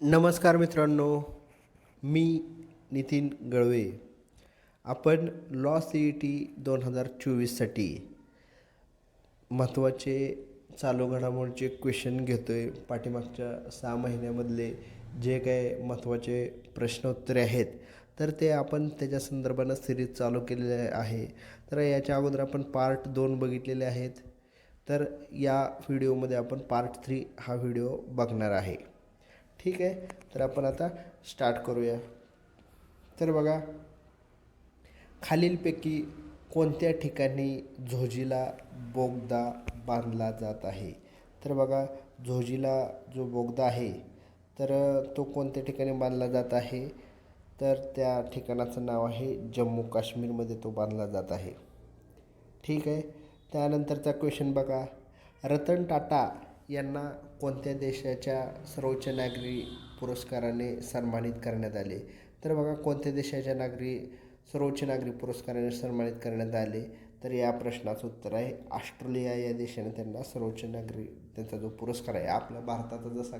नमस्कार मित्रांनो मी नितीन गळवे. आपण लॉ सी ई टी दोन हजार चोवीससाठी महत्त्वाचे चालू घडामोडीचे क्वेश्चन घेतो आहे पाठीमागच्या सहा महिन्यामधले जे काय महत्त्वाचे प्रश्नोत्तरे आहेत तर ते आपण त्याच्या संदर्भानं सिरीज चालू केलेले आहे. तर याच्या अगोदर आपण पार्ट दोन बघितलेले आहेत. तर या व्हिडिओमध्ये आपण पार्ट थ्री हा व्हिडिओ बघणार आहे. ठीक आहे तर आपण आता स्टार्ट करूया. तर बघा खालीलपैकी कोणत्या ठिकाणी झोजीला बोगदा बांधला जात आहे? तर बघा झोजीला जो बोगदा आहे तर तो कोणत्या ठिकाणी बांधला जात आहे? तर त्या ठिकाणाचं नाव आहे जम्मू काश्मीरमध्ये तो बांधला जात आहे. ठीक आहे त्यानंतरचा क्वेश्चन बघा. रतन टाटा यांना कोणत्या देशाच्या सर्वोच्च नागरी पुरस्काराने सन्मानित करण्यात आले? तर बघा कोणत्या देशाच्या नागरी सर्वोच्च नागरी पुरस्काराने सन्मानित करण्यात आले? तर या प्रश्नाचं उत्तर आहे ऑस्ट्रेलिया या देशाने त्यांना सर्वोच्च नागरी त्यांचा जो पुरस्कार आहे आपल्या भारताचा जसा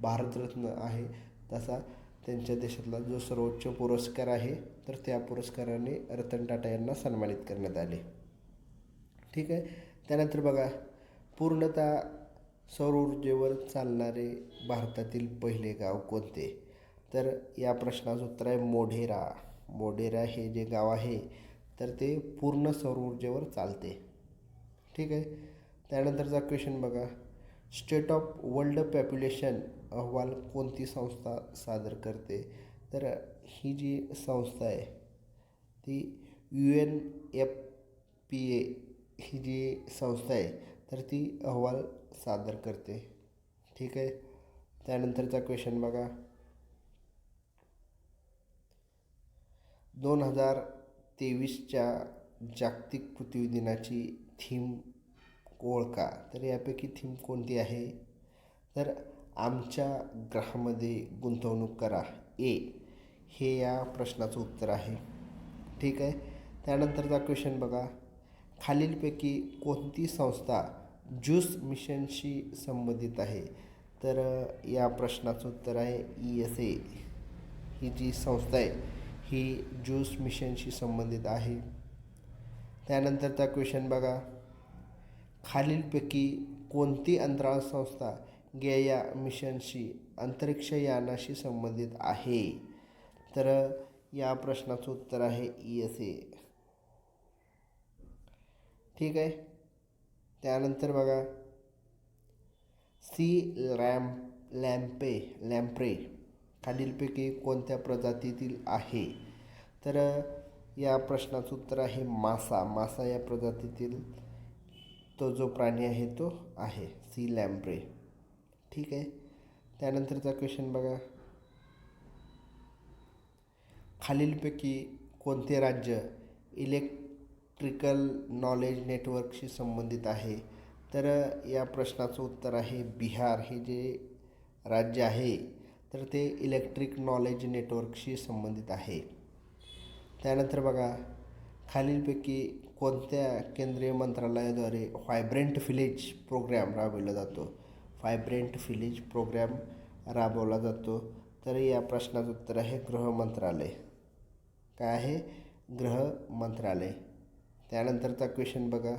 भारतरत्न आहे तसा त्यांच्या देशातला जो सर्वोच्च पुरस्कार आहे तर त्या पुरस्काराने रतन टाटा यांना सन्मानित करण्यात आले. ठीक आहे? त्यानंतर बघा पूर्णतः सौर ऊर्जेवर चालणारे भारतातील पहिले गाव कोणते? तर या प्रश्नाचं उत्तर आहे मोढेरा. मोढेरा हे जे गाव आहे तर ते पूर्ण सौर ऊर्जेवर चालते. ठीक आहे? त्यानंतरचा क्वेश्चन बघा. स्टेट ऑफ वर्ल्ड पॉप्युलेशन अहवाल कोणती संस्था सादर करते? तर ही जी संस्था आहे ती U N F P A ही जी संस्था आहे तर ती अहवाल सादर करते. ठीक आहे? त्यानंतरचा क्वेश्चन बघा. दोन हजार तेवीसच्या जागतिक पृथ्वी दिनाची थीम ओळखा. तर यापैकी थीम कोणती आहे? तर आमच्या ग्रहामध्ये गुंतवणूक करा. ए हे या प्रश्नाचं उत्तर आहे. ठीक आहे? त्यानंतरचा क्वेश्चन बघा. खालीलपैकी कोणती संस्था ज्यूस मिशनशी संबंधित आहे. तर या प्रश्नाचं उत्तर आहे ई एस ए. ही जी संस्था आहे ही ज्यूस मिशनशी संबंधित आहे. त्यानंतरचा क्वेश्चन बघा. खालीलपैकी कोणती अंतराळ संस्था गेया मिशनशी अंतरिक्ष यानाशी संबंधित आहे? तर या प्रश्नाचं उत्तर आहे ई एस ए. ठीक आहे? त्यानंतर बघा. सी लॅम्प लॅम्पे लॅम्प्रे खालीलपैकी कोणत्या प्रजातीतील आहे? तर या प्रश्नाचं उत्तर आहे मासा. मासा या प्रजातीतील तो जो प्राणी आहे तो आहे सी लॅम्प्रे. ठीक आहे? त्यानंतरचा क्वेश्चन बघा. खालीलपैकी कोणते राज्य इलेक्ट इलेक्ट्रिकल नॉलेज नेटवर्कशी संबंधित आहे. तर या प्रश्नाचं उत्तर आहे बिहार. हे जे राज्य आहे तर ते इलेक्ट्रिक नॉलेज नेटवर्कशी संबंधित आहे. त्यानंतर बघा खालीलपैकी कोणत्या केंद्रीय मंत्रालयाद्वारे व्हायब्रंट व्हिलेज प्रोग्रॅम राबवला जातो? व्हायब्रंट व्हिलेज प्रोग्रॅम राबवला जातो. तर या प्रश्नाचं उत्तर आहे गृह मंत्रालय. काय आहे? गृह मंत्रालय. त्यानंतरचा क्वेश्चन बघा.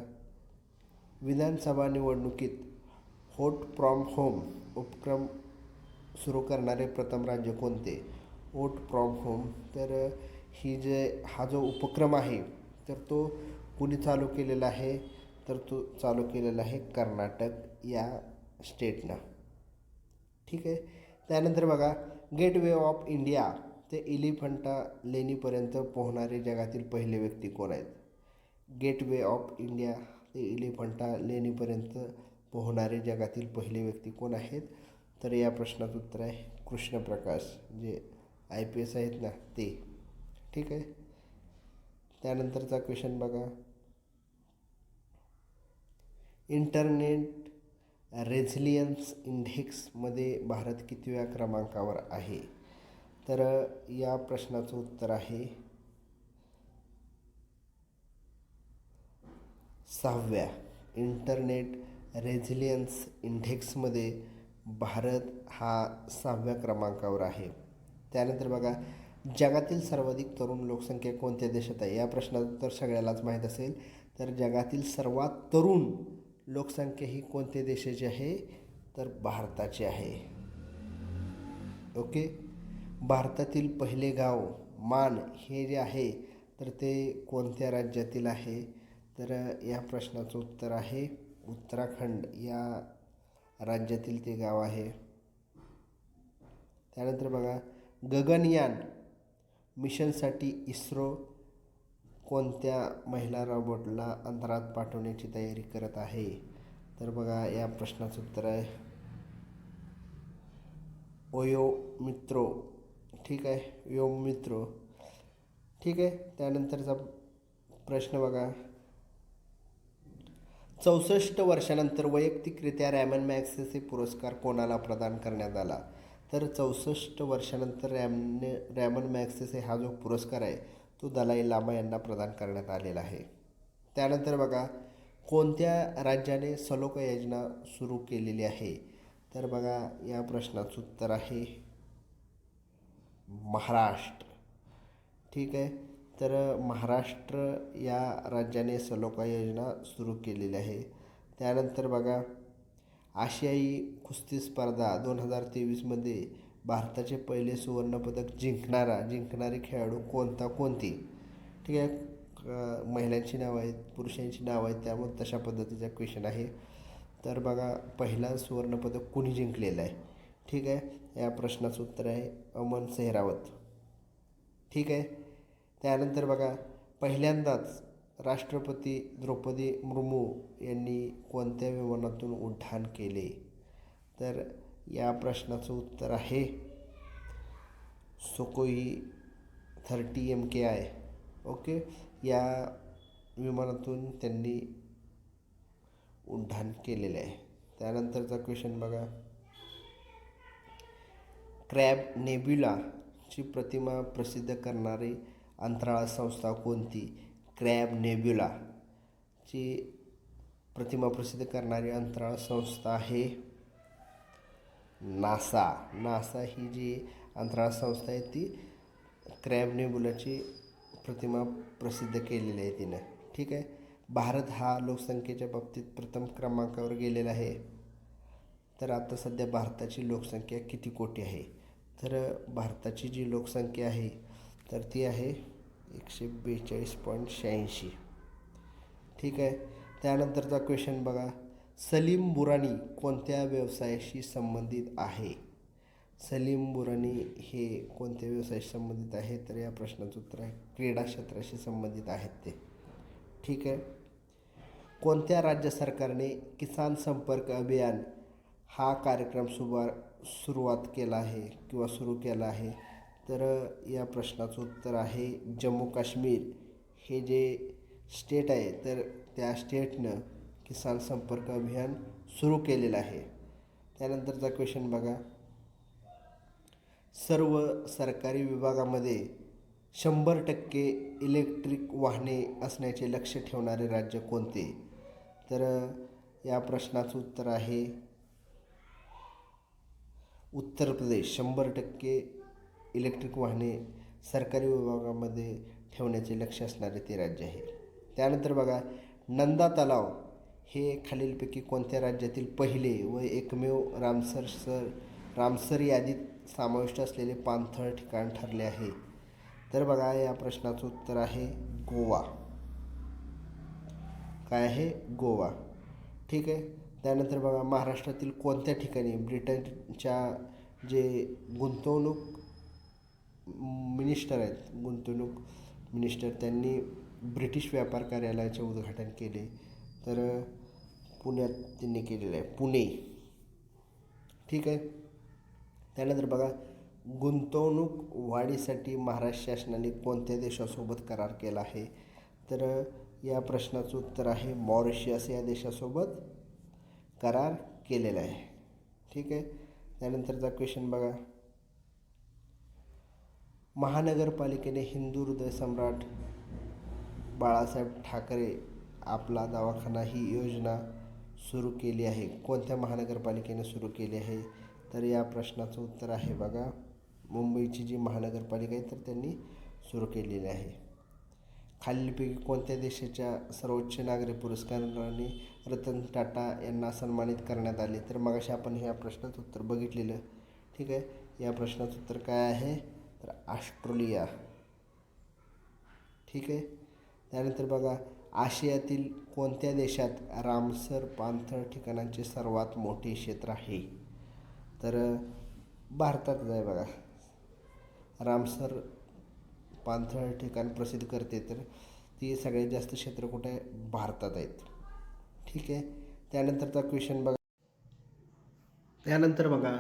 विधानसभा निवडणुकीत होट फ्रॉम होम उपक्रम सुरू करणारे प्रथम राज्य कोणते? वोट फ्रॉम होम तर ही जे हा जो उपक्रम आहे तर तो कुणी चालू केलेला आहे? तर तो चालू केलेला आहे कर्नाटक या स्टेटनं ठीक आहे? त्यानंतर बघा गेटवे ऑफ इंडिया ते इलिफंटा लेणीपर्यंत पोहणारे जगातील पहिले व्यक्ती कोण आहेत? गेटवे ऑफ इंडिया ते इलिफंटा लेणीपर्यंत पोहणारे जगातील पहिले व्यक्ती कोण आहेत? तर या प्रश्नाचं उत्तर आहे कृष्णप्रकाश जे आय पी एस आहेत ना ते. ठीक आहे? त्यानंतरचा क्वेश्चन बघा. इंटरनेट रेझिलियन्स इंडेक्समध्ये भारत कितव्या क्रमांकावर आहे? तर या प्रश्नाचं उत्तर आहे सहाव्या इंटरनेट रेझिलियन्स इंडेक्समध्ये भारत हा सहाव्या क्रमांकावर आहे. त्यानंतर बघा जगातील सर्वाधिक तरुण लोकसंख्या कोणत्या देशात आहे? या प्रश्नाचं तर सगळ्यालाच माहीत असेल. तर जगातील सर्वात तरुण लोकसंख्या ही कोणत्या देशाची आहे? तर भारताची आहे. ओके? भारतातील पहिले गाव मान हे जे आहे तर ते कोणत्या राज्यातील आहे? तर या प्रश्नाचं उत्तर आहे उत्तराखंड या राज्यातील ते गाव आहे. त्यानंतर बघा गगनयान मिशनसाठी इस्रो कोणत्या महिला रॉबोटला अंतरात पाठवण्याची तयारी करत आहे? तर बघा या प्रश्नाचं उत्तर आहे. ओयो मित्रो ठीक आहे यो मित्रो ठीक आहे त्यानंतरचा प्रश्न बघा. चौसष्ट वर्षानंतर वैयक्तिकरित्या रॅमन मॅक्सेस हे पुरस्कार कोणाला प्रदान करण्यात आला? तर चौसष्ट वर्षानंतर रॅमने रॅमन मॅक्सेसे हे हा जो पुरस्कार आहे तो दलाई लामा यांना प्रदान करण्यात आलेला आहे. त्यानंतर बघा कोणत्या राज्याने सलोका योजना सुरू केलेली आहे? तर बघा या प्रश्नाचं उत्तर आहे महाराष्ट्र. ठीक आहे? तर महाराष्ट्र या राज्याने सलोका योजना सुरू केलेली आहे. त्यानंतर बघा आशियाई कुस्ती स्पर्धा दोन हजार तेवीसमध्ये भारताचे पहिले सुवर्णपदक जिंकणारा जिंकणारे खेळाडू कोणता कोणती? ठीक आहे महिलांची नावं आहेत पुरुषांची नावं आहेत त्यामुळे तशा पद्धतीचा क्वेश्चन आहे. तर बघा पहिला सुवर्णपदक कुणी जिंकलेलं आहे? ठीक आहे या प्रश्नाचं उत्तर आहे अमन सेहरावत. ठीक आहे त्यानंतर बघा पहिल्यांदाच राष्ट्रपती द्रौपदी मुर्मू यांनी कोणत्या विमानातून उड्डाण केले? तर या प्रश्नाचं उत्तर आहे Sukhoi thirty M K I okay? या विमानातून त्यांनी उड्डाण केलेलं आहे. त्यानंतरचा क्वेश्चन बघा. क्रॅब नेब्युलाची प्रतिमा प्रसिद्ध करणारी अंतराळ संस्था कोणती? क्रॅब नेब्युलाची प्रतिमा प्रसिद्ध करणारी अंतराळ संस्था आहे नासा. नासा ही जी अंतराळ संस्था आहे ती क्रॅब नेबुलाची प्रतिमा प्रसिद्ध केलेली आहे तिनं. ठीक आहे? भारत हा लोकसंख्येच्या बाबतीत प्रथम क्रमांकावर गेलेला आहे. तर आता सध्या भारताची लोकसंख्या किती कोटी आहे? तर भारताची जी लोकसंख्या आहे तर ती आहे एकशे बेचाळीस पॉईंट शहाऐंशी. ठीक आहे. त्यानंतरचा क्वेश्चन बघा. सलीम बुरानी कोणत्या व्यवसायाशी संबंधित आहे? सलीम बुरानी हे कोणत्या व्यवसायाशी संबंधित आहे? तर या प्रश्नाचं उत्तर आहे क्रीडा क्षेत्राशी संबंधित आहेत ते. ठीक आहे. कोणत्या राज्य सरकारने किसान संपर्क अभियान हा कार्यक्रम सुभार सुरुवात केला आहे किंवा सुरू केला आहे? तर या प्रश्नाचं उत्तर आहे जम्मू काश्मीर. हे जे स्टेट आहे तर त्या स्टेटनं किसान संपर्क अभियान सुरू केलेलं आहे. त्यानंतरचा क्वेश्चन बघा. सर्व सरकारी विभागामध्ये शंभर टक्के इलेक्ट्रिक वाहने असण्याचे लक्ष ठेवणारे राज्य कोणते? तर या प्रश्नाचं उत्तर आहे उत्तर प्रदेश. शंभर टक्के इलेक्ट्रिक वाहने सरकारी विभागामध्ये ठेवण्याचे लक्ष असणारे ते राज्य आहे. त्यानंतर बघा नंदा तलाव हे खालीलपैकी कोणत्या राज्यातील पहिले व एकमेव रामसर सर रामसर यादीत समाविष्ट असलेले पाणथळ ठिकाण ठरले आहे? तर बघा या प्रश्नाचं उत्तर आहे गोवा. काय आहे? गोवा. ठीक आहे. त्यानंतर बघा महाराष्ट्रातील कोणत्या ठिकाणी ब्रिटनच्या जे गुंतवणूक मिनिस्टर आहेत गुंतवणूक मिनिस्टर त्यांनी ब्रिटिश व्यापार कार्यालयाचे उद्घाटन केले. तर पुण्यात त्यांनी केलेलं आहे पुणे. ठीक आहे? त्यानंतर बघा गुंतवणूक वाढीसाठी महाराष्ट्र शासनाने कोणत्या देशासोबत करार केला आहे? तर या प्रश्नाचं उत्तर आहे मॉरिशियस या देशासोबत करार केलेला आहे. ठीक आहे? त्यानंतरचा क्वेश्चन बघा. महानगरपालिकेने हिंदू हृदय सम्राट बाळासाहेब ठाकरे आपला दवाखाना ही योजना सुरू केली आहे. कोणत्या महानगरपालिकेने सुरू केली आहे? तर या प्रश्नाचं उत्तर आहे बघा. मुंबईची जी महानगरपालिका आहे तर त्यांनी सुरू केलेली आहे. खालीलपैकी कोणत्या देशाच्या सर्वोच्च नागरी पुरस्काराने रतन टाटा यांना सन्मानित करण्यात आले? तर मगाशी आपण ह्या प्रश्नाचं उत्तर बघितलेलं. ठीक आहे? या प्रश्नाचं उत्तर काय आहे? तर ऑस्ट्रेलिया. ठीक आहे? त्यानंतर बघा आशियातील कोणत्या देशात रामसर पाणथळ ठिकाणांचे सर्वात मोठे क्षेत्र आहे? तर भारतातच आहे बघा. रामसर पाणथळ ठिकाण प्रसिद्ध करते तर ती सगळ्यात जास्त क्षेत्र कुठे आहे? भारतात आहेत. ठीक आहे? त्यानंतरचा क्वेश्चन बघा. त्यानंतर बघा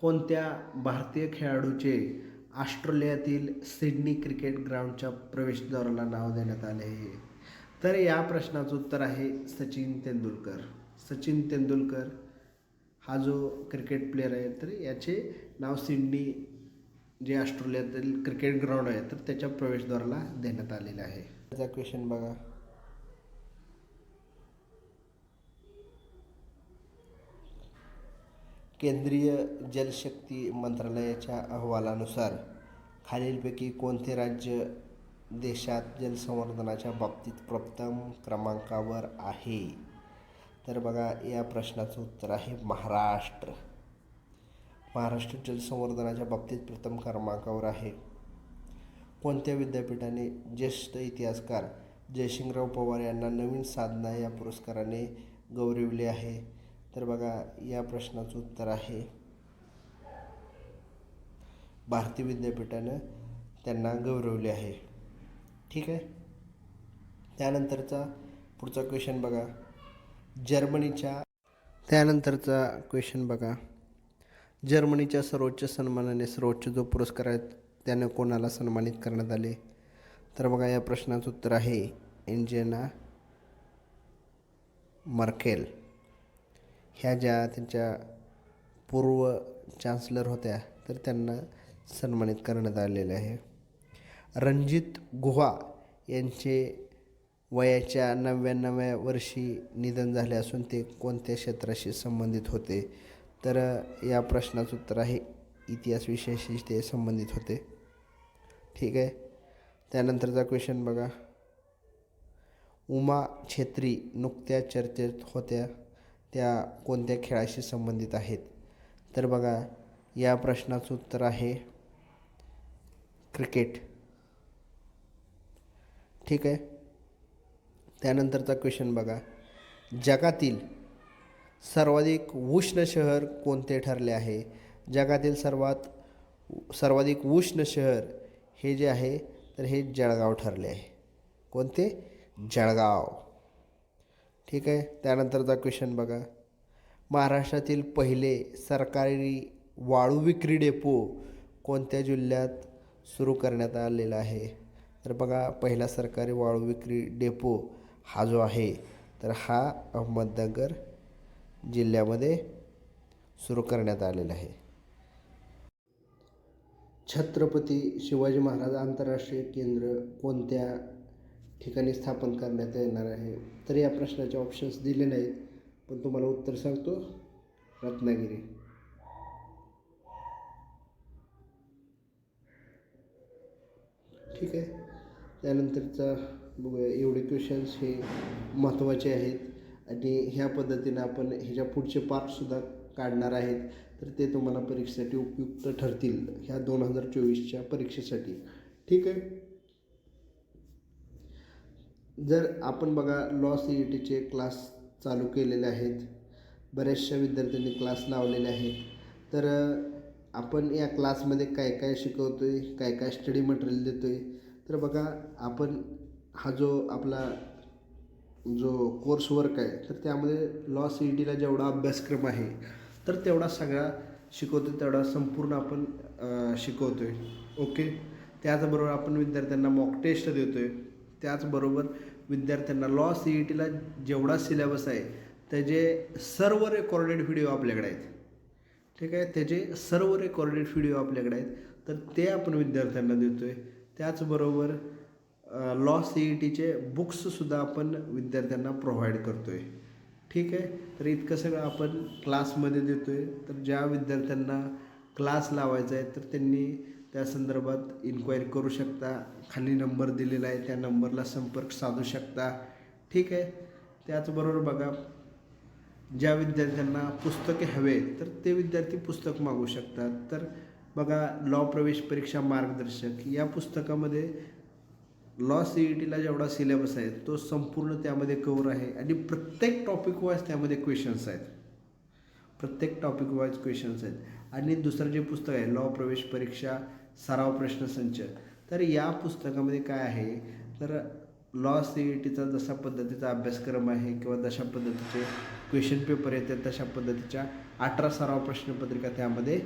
कोणत्या भारतीय खेळाडूचे ऑस्ट्रेलियातील सिडनी क्रिकेट ग्राउंडच्या प्रवेशद्वाराला नाव देण्यात आले. आहे तर या प्रश्नाचं उत्तर आहे सचिन तेंडुलकर. सचिन तेंडुलकर हा जो क्रिकेट प्लेअर आहे तर याचे नाव सिडनी जे ऑस्ट्रेलियातील क्रिकेट ग्राउंड आहे तर त्याच्या प्रवेशद्वाराला देण्यात आलेलं आहे. त्याचा क्वेश्चन बघा. केंद्रीय जलशक्ती मंत्रालयाच्या अहवालानुसार खालीलपैकी कोणते राज्य देशात जलसंवर्धनाच्या बाबतीत प्रथम क्रमांकावर आहे? तर बघा या प्रश्नाचं उत्तर आहे महाराष्ट्र. महाराष्ट्र जलसंवर्धनाच्या बाबतीत प्रथम क्रमांकावर आहे. कोणत्या विद्यापीठाने ज्येष्ठ इतिहासकार जयसिंगराव पवार यांना नवीन साधना या पुरस्काराने गौरविले आहे? तर बघा या प्रश्नाचं उत्तर आहे. भारतीय विद्यापीठानं त्यांना गौरवले आहे. ठीक आहे? त्यानंतरचा पुढचा क्वेश्चन बघा. जर्मनीच्या त्यानंतरचा क्वेश्चन बघा. जर्मनीच्या सर्वोच्च सन्मानाने सर्वोच्च जो पुरस्कार आहे त्यानं कोणाला सन्मानित करण्यात आले? तर बघा या प्रश्नाचं उत्तर आहे एंजेना मर्केल. ह्या ज्या त्यांच्या पूर्व चान्सलर होत्या तर त्यांना सन्मानित करण्यात आलेले आहे. रणजित गुहा यांचे वयाच्या नव्याण्णव्या वर्षी निधन झाले असून ते कोणत्या क्षेत्राशी संबंधित होते? तर या प्रश्नाचं उत्तर आहे इतिहास विषयाशी ते संबंधित होते. ठीक आहे? त्यानंतरचा क्वेश्चन बघा. उमा छेत्री नुकत्या चर्चेत होत्या. त्या कोणत्या खेळाशी संबंधित आहेत? तर बघा या प्रश्नाचं उत्तर आहे क्रिकेट. ठीक आहे? त्यानंतरचा क्वेश्चन बघा. जगातील सर्वाधिक उष्ण शहर कोणते ठरले आहे? जगातील सर्वात सर्वाधिक उष्ण शहर हे जे आहे तर हे जळगाव ठरले आहे. कोणते? जळगाव. ठीक आहे? त्यानंतरचा क्वेश्चन बघा. महाराष्ट्रातील पहिले सरकारी वाळू विक्री डेपो कोणत्या जिल्ह्यात सुरू करण्यात आलेला आहे? तर बघा पहिला सरकारी वाळू विक्री डेपो हा जो आहे तर हा अहमदनगर जिल्ह्यामध्ये सुरू करण्यात आलेला आहे. छत्रपती शिवाजी महाराज आंतरराष्ट्रीय केंद्र कोणत्या ठिकाणी स्थापन करण्यात येणार आहे. तर या प्रश्नाचे ऑप्शन्स दिले नाहीत पण तुम्हाला उत्तर सांगतो. रत्नागिरी. ठीक आहे. त्यानंतरचा बघूया एवढे क्वेश्चन्स हे महत्त्वाचे आहेत. आणि ह्या पद्धतीनं आपण ह्याच्या पुढचे पार्टसुद्धा काढणार आहेत. तर ते तुम्हाला परीक्षेसाठी उपयुक्त ठरतील ह्या दोन हजार चोवीसच्या परीक्षेसाठी. ठीक आहे? जर आपण बघा लॉ सी ई टीचे क्लास चालू केलेले आहेत. बऱ्याचशा विद्यार्थ्यांनी क्लास लावलेले आहेत. तर आपण या क्लासमध्ये काय काय शिकवतो आहे काय काय स्टडी मटेरियल देतो आहे तर बघा आपण हा जो आपला जो कोर्स वर्क आहे तर त्यामध्ये लॉ सी ई टीला जेवढा अभ्यासक्रम आहे तर तेवढा सगळा शिकवतो तेवढा संपूर्ण आपण शिकवतो आहे ओके त्याचबरोबर आपण विद्यार्थ्यांना मॉक टेस्ट देतो आहे त्याचबरोबर विद्यार्थ्यांना लॉ सी ई टीला जेवढा सिलेबस आहे त्याचे सर्व रेकॉर्डेड व्हिडिओ आपल्याकडे आहेत. ठीक आहे? त्याचे सर्व रेकॉर्डेड व्हिडिओ आपल्याकडे आहेत. तर ते आपण विद्यार्थ्यांना देतो आहे त्याचबरोबर लॉ सी ई टीचे बुक्ससुद्धा आपण विद्यार्थ्यांना प्रोव्हाइड करतो आहे ठीक आहे? तर इतकं सगळं आपण क्लासमध्ये देतो आहे तर ज्या विद्यार्थ्यांना क्लास लावायचा आहे तर त्यांनी त्या संदर्भात इन्क्वायरी करू शकता. खाली नंबर दिलेला आहे त्या नंबरला संपर्क साधू शकता. ठीक आहे? त्याचबरोबर बघा ज्या विद्यार्थ्यांना पुस्तके हवे तर ते विद्यार्थी पुस्तक मागू शकतात. तर बघा लॉ प्रवेश परीक्षा मार्गदर्शक या पुस्तकामध्ये लॉ सी ई टीला जेवढा सिलेबस आहे तो संपूर्ण त्यामध्ये कवर आहे. आणि प्रत्येक टॉपिक वाईज त्यामध्ये क्वेश्चन्स आहेत. प्रत्येक टॉपिक वाईज क्वेश्चन्स आहेत. आणि दुसरं जे पुस्तक आहे लॉ प्रवेश परीक्षा सराव प्रश्नसंच तर या पुस्तकामध्ये काय आहे? तर लॉ सी ई टीचा जसा पद्धतीचा अभ्यासक्रम आहे किंवा जशा पद्धतीचे क्वेश्चन पेपर येतात तशा पद्धतीच्या अठरा सराव प्रश्नपत्रिका त्यामध्ये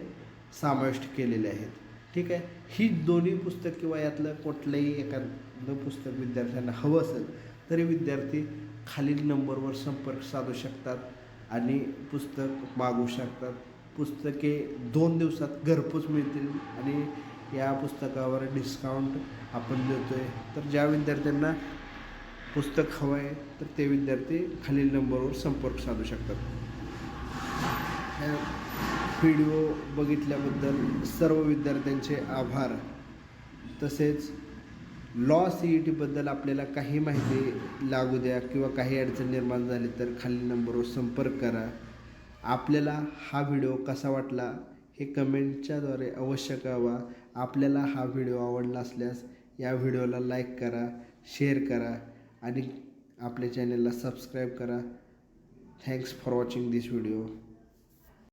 समाविष्ट केलेले आहेत. ठीक आहे? ही दोन्ही पुस्तक किंवा यातलं कुठलंही एखादं पुस्तक विद्यार्थ्यांना हवं असेल तरी विद्यार्थी खालील नंबरवर संपर्क साधू शकतात आणि पुस्तक मागवू शकतात. पुस्तके दोन दिवसात घरपोच मिळतील आणि या पुस्तकावर डिस्काउंट आपण देतो आहे तर ज्या विद्यार्थ्यांना पुस्तक हवं आहे तर ते विद्यार्थी खालील नंबरवर संपर्क साधू शकतात. ह्या व्हिडिओ बघितल्याबद्दल सर्व विद्यार्थ्यांचे आभार. तसेच लॉ सी ई टीबद्दल आपल्याला काही माहिती लागू द्या किंवा काही अडचण निर्माण झाली तर खालील नंबरवर संपर्क करा. आपल्याला हा व्हिडिओ कसा वाटला हे कमेंटच्याद्वारे अवश्य कळवा. आपल्याला हा व्हिडिओ आवडला असल्यास या व्हिडिओला लाईक करा शेअर करा आणि आपल्या चॅनलला सबस्क्राईब करा. Thanks for watching this video